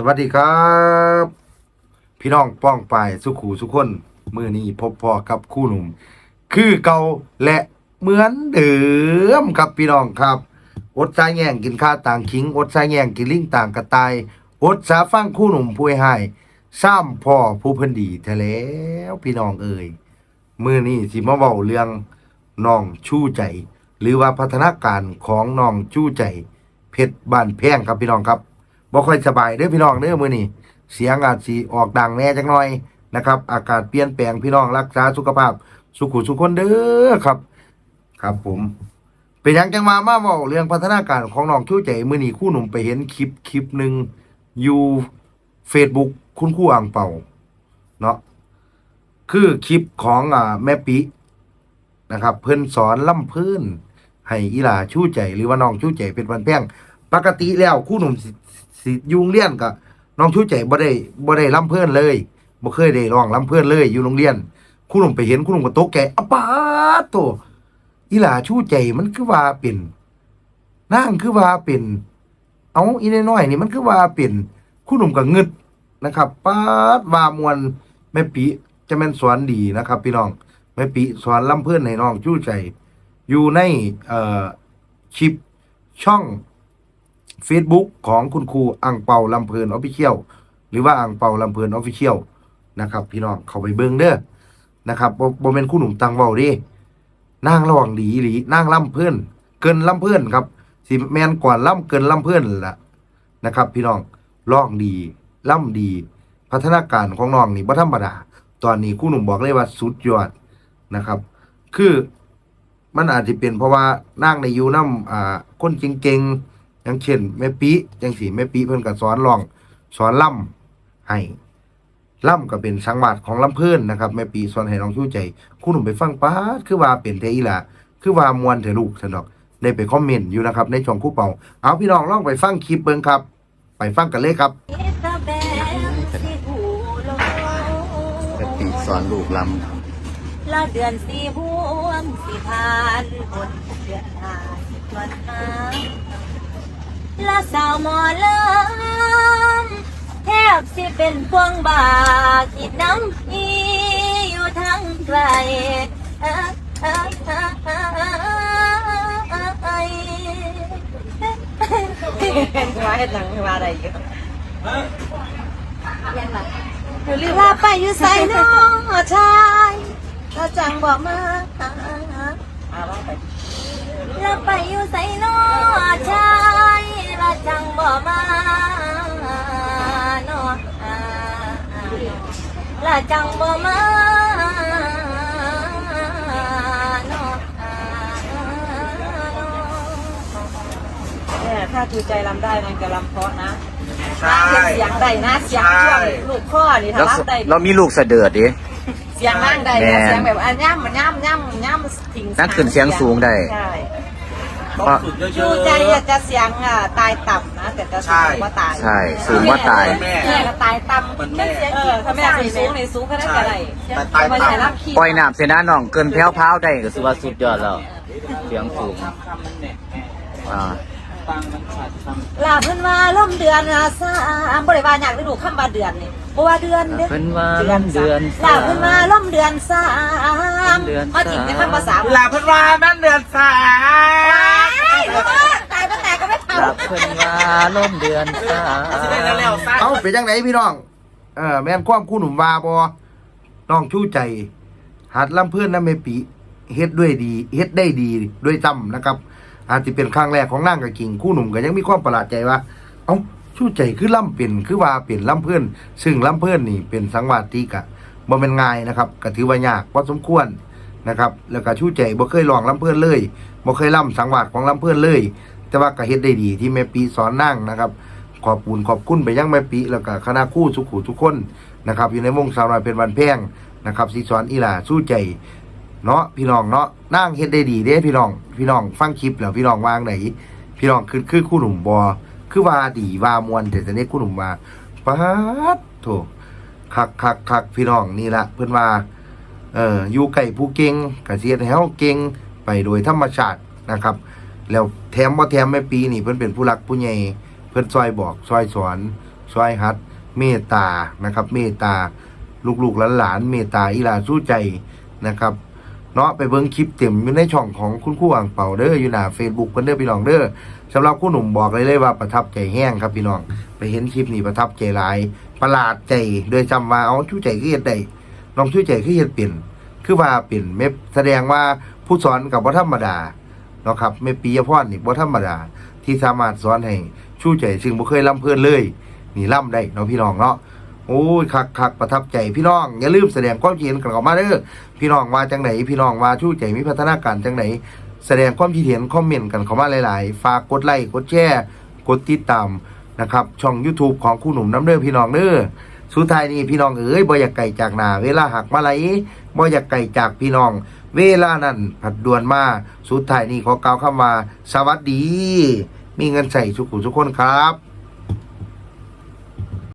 สวัสดีครับ พี่น้องป้องไปสุขูสุขคนมือนี้พบพ่อกับคู่หนุ่ม คือเก่าและเหมือนเดิมครับพี่น้องครับอดสายแง่งกินข้าวต่างคิงอดสายแง่งกินลิงต่างกระต่ายอดสาฟังคู่หนุ่มผู้ให้ซ้ำพ่อผู้เพิ่นดีแท้แล้วพี่น้องเอ่ยมือนี้สิมาเว้าเรื่องน้องชู้ใจ หรือว่าพัฒนาการของน้องชู้ใจเพชรบ้านแพงครับพี่น้องครับ บ่ค่อยสบายเด้อพี่น้องเด้อมื้อนี้เสียงอาจสิออกดังแน่จักหน่อยนะครับ อากาศเปลี่ยนแปลงพี่น้องรักษาสุขภาพ สุขุสุขคนเด้อครับ ครับผม เป็นยังจังมามาเว้าเรื่องพัฒนาการของน้องคิ้วใจมื้อนี้คู่หนุ่มไปเห็นคลิปคลิปหนึ่งอยู่ Facebook คุณครูอ่างเป่าเนาะคือคลิปของอ่าแม่ปินะครับ เพิ่นสอนล่ำเพิ่นให้อีหลาชู้ใจหรือว่าน้องชู้ใจเป็นวันแพงปกติแล้วคู่หนุ่ม สิยุงเรียนกับน้องชูใจบ่ได้บ่ได้ล่ำเพื่อนเลยบ่เคยได้ร้องล่ำเพื่อนเลยอยู่โรงเรียนครูหนุ่มไปเห็นครูหนุ่มก็ตกใจอปาโตอีหลาชูใจมันคือว่าเป็นนางคือว่าเป็นเอาอีน้อยๆนี่มันคือว่าเป็นครูหนุ่มก็งึดนะครับปาดว่ามวนแม่ปิจะแม่นสอนดีนะครับ พี่น้องแม่ปิสอนล่ำเพื่อนให้น้องชูใจอยู่ในเอ่อคลิปช่อง Facebook ของคุณครูอังเปาลำเพลินออฟฟิเชียลหรือว่าอังเปาลำเพลินออฟฟิเชียลนะครับ พี่น้องเขาไปเบิ่งเด้อนะครับบ่บ่เป็นคู่หนุ่มตังเบาดินางระหว่างดีหลีนางล่ำเพื่อนเกินล่ำเพื่อนครับสิแมนก่อนล่ำเกินล่ำเพื่อนละนะครับ พี่น้องร้องดีล่ำดี พัฒนาการของน้องนี่บ่ธรรมดาตอนนี้คู่หนุ่มบอกเลยว่าสุดยอดนะครับ คือมันอาจจะเป็นเพราะว่านางในยูน้ำอ่าคนเก่งๆ อย่างเช่นแม่ปีจังสีแม่ปีเพิ่นก็สอนร้องสอนล่ำให้ล่ำก็เป็นสังวาสของลำเพิ่นนะครับแม่ปีสอนให้น้องชู้ใจคุณหนุ่มไปฟังป้าดคือว่าเป็นเทอีหล่ะคือว่ามวนเถอะลูกสนอกได้ไปคอมเมนต์อยู่นะครับในช่องคู่เป่าเอาพี่น้องลองไปฟังคลิปเบิ่งครับ ไปฟังกันเลยครับกติสอนลูกลละเดือนสี่พวงสี่ผ่านคนเดือนหาสิบวันหา ละสาวหมอลำแทบสิเป็นพวงบาคิดน้ำอีอยู่ทั้งไกลเอ้ยเอ้ยเอ้ยเอ้ยเอ้ยมาเห็นหนังมาอะไรอยู่ลาไปอยู่ใส่น้องชายถ้าจังบอกมาลา บอกมาน้องละจังบอกมาน้องเนี่ยถ้าจูใจรำได้มันจะรำเพราะนะำใช่เสียงได้นะเสียงช่วงลูกข้อนี่แล้วถ้ารับได้เรามีลูกเสดือดดิเสียงนั่งได้แม่นะเสียงแบบอันย่ำมันย่ำย่ำย่ำถิงนั่นขึ้นเสียงสูงได้ใช่ เพราะจูใจอะจะเสียงอะตายต่ำนะแต่จะสูงกว่าตายใช่สูงกว่าตายแม่ก็ตายต่ำมันเสียงเออถ้าแม่สูงสูงในสูงแค่นั้นก็ได้แต่ตายต่ำไม่ใช่รับขี้ปล่อยน้ำเสยหนาน้องเกินแพ้วพร้าวได้ก็สุว่าสุดยอดแล้วเสียงสูงอ่าลาเพิ่นว่าล่มเดือนละสามบริวารอยากได้ดูคำว่าเดือนนี่เพราะว่าเดือนเด้เพิ่นว่าเดือนเดือนลาเพิ่นว่าล่มเดือนสามเดือนมาจริงในคำภาษาลาพันวานั่นเดือนสา ตายตั้งแต่ก็ไม่ทรับเพิ่นว่าล่มเดือนสาสิได้เร็วๆซะเอาเป็นจังไหนพี่น้อง เออแม่นความคู่หนุ่มวาบอน้องชู้ใจ หัดลำเพื่อนน้ำเมปีเฮ็ดด้วยดีเฮ็ดได้ดีด้วยจำนะครับ อาจจะเป็นครั้งแรกของนางกับกิ่งคู่หนุ่มก็ยังมีความประหลาดใจว่า เอ้าชู้ใจคือล่ำเป็นคือว่าเป็นล่ำเพื่อนซึ่งล่ำเพื่อนนี่เป็นสังวาสติกะบ่เป็นง่ายนะครับก็ถือว่ายากพอสมควร นะครับแล้วก็ชู้ใจบ่เคยลองล่ำเพื่อนเลยบ่เคยล่ำสังวาสของล่ำเพื่อนเลย แต่ว่าก็เฮ็ดได้ดีที่แม่ปีสอนนั่งนะครับ ขอบคุณขอบคุณไปยังแม่ปีแล้วก็คณะคู่สุขุทุกคนนะครับอยู่ในวงสาวน้อยเป็นวันแพงนะครับสิสอนอีหลาสู้ใจเนาะพี่น้องเนาะนั่งเฮ็ดได้ดีเด้พี่น้อง พี่น้องฟังคลิปแล้วพี่น้องวางไหนพี่น้องคือคือคู่หนุ่มบอคือว่าดีว่ามวนแต่ตอนนี้คู่หนุ่มว่าป๊าดโถคักคักคักพี่น้องนี่ละเพื่อนว่า เอ่ออยู่ใกล้ผู้เก่งกเสียดให้เฮาเก่งไปโดยธรรมชาตินะครับ แล้วแถมบ่าแถมแม่ปีนี่เพิ่นเป็นผู้รักผู้ใหญ่เพิ่นซอยบอกซอยสอนซอยฮัด เมตตานะครับ เมตตาลูกๆหลานๆเมตตาอีลาสู้ใจนะครับเนาะไปเบิ่งคลิปเต็มอยู่ในช่องของคุณคู่อ่างเป่าเด้ออยู่หน้า Facebook เพิ่นเด้อพี่น้องเด้อสำหรับคุณหนุ่มบอกเลยเลยว่าประทับใจแห้งครับพี่น้องไปเห็นคลิปนี้ประทับใจหลาย ประหลาดใจโดยจำว่าเอาชู้ใจคือเฮ็ดได้ น้องชู้ใจคือเฮ็ดเป็นคือว่าเป็นเม็ดแสดงว่าผู้สอนกับบ่ธรรมดาเนาะครับแม่ปียพรนี่บ่ธรรมดา ที่สามารถสอนให้ชู้ใจซึ่งบ่เคยล่ำเพิ่นเลย นี่ล่ำได้เนาะพี่น้องเนาะโอ้ยคักคักประทับใจพี่น้องอย่าลืมแสดงความคิดเห็นกันเข้ามาเด้อพี่น้องว่าจังไหนพี่น้องว่าชู้ใจมีพัฒนาการจังไหนแสดงความคิดเห็นคอมเมนต์กันเข้ามาหลาย ๆ ฝากกดไลค์กดแชร์กดติดตามนะครับช่อง YouTube ของคู่หนุ่มน้ำเด้อพี่น้องเด้อ สุดท้ายนี้พี่น้องเอ๋ยบ่อยากไก่จากหนาเวลาหักมาไหลบ่อยากไก่จากพี่น้อง เวลานั้นผัดดวนมาสุดท้ายนี้ขอกล่าวคำว่าสวัสดี มีเงินใส่สุขุทุกคนครับ